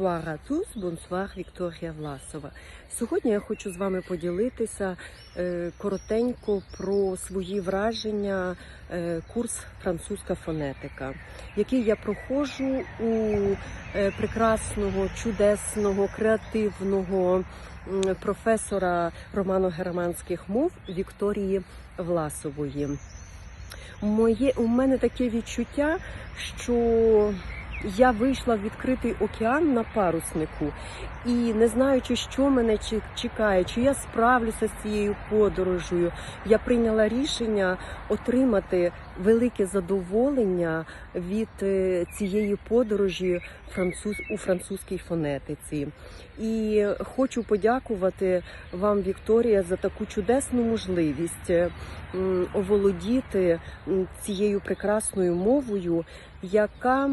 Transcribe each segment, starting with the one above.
Bonsoir à tous, Вікторія Власова. Сьогодні я хочу з вами поділитися е, коротенько про свої враження е, курс французька фонетика, який я проходжу у е, прекрасного, чудесного, креативного професора романо-германських мов Вікторії Власової. Моє, у мене таке відчуття, що я вийшла в відкритий океан на паруснику і не знаючи, що мене чекає, чи я справлюся з цією подорожею, я прийняла рішення отримати велике задоволення від е, цієї подорожі у французькій фонетиці. І хочу подякувати вам, Вікторія, за таку чудесну можливість е, оволодіти цією прекрасною мовою, яка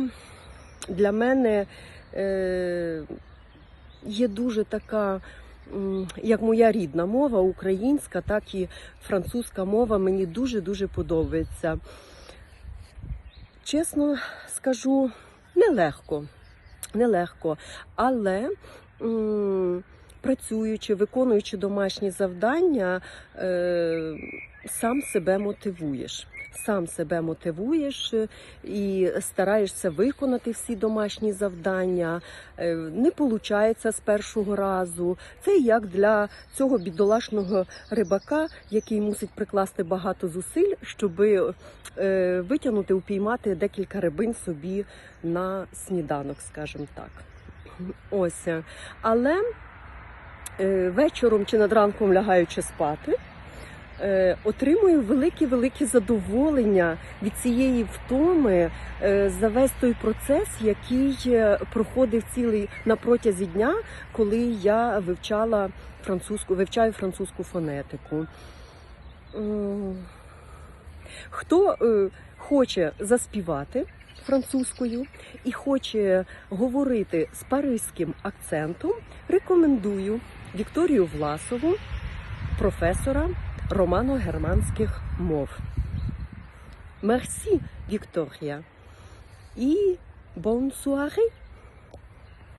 для мене е, є дуже така, як моя рідна мова, українська, так і французька мова мені дуже-дуже подобається. Чесно скажу, нелегко. Нелегко. Але працюючи, виконуючи домашні завдання, е, сам себе мотивуєш. Сам себе мотивуєш е, і стараєшся виконати всі домашні завдання. Е, Не виходить з першого разу. Це як для цього бідолашного рибака, який мусить прикласти багато зусиль, щоб витягнути, упіймати декілька рибин собі на сніданок, скажімо так. Ось. Але вечором чи над ранком лягаючи спати, е, отримую велике-велике задоволення від цієї втоми е, за весь той процес, який е, проходив цілий на протязі дня, коли я вивчала французьку, вивчаю французьку фонетику. Хто е, хоче заспівати французькою і хоче говорити з паризьким акцентом, рекомендую Вікторію Власову, професора романо-германських мов. Мерсі, Вікторія. І бон суаре!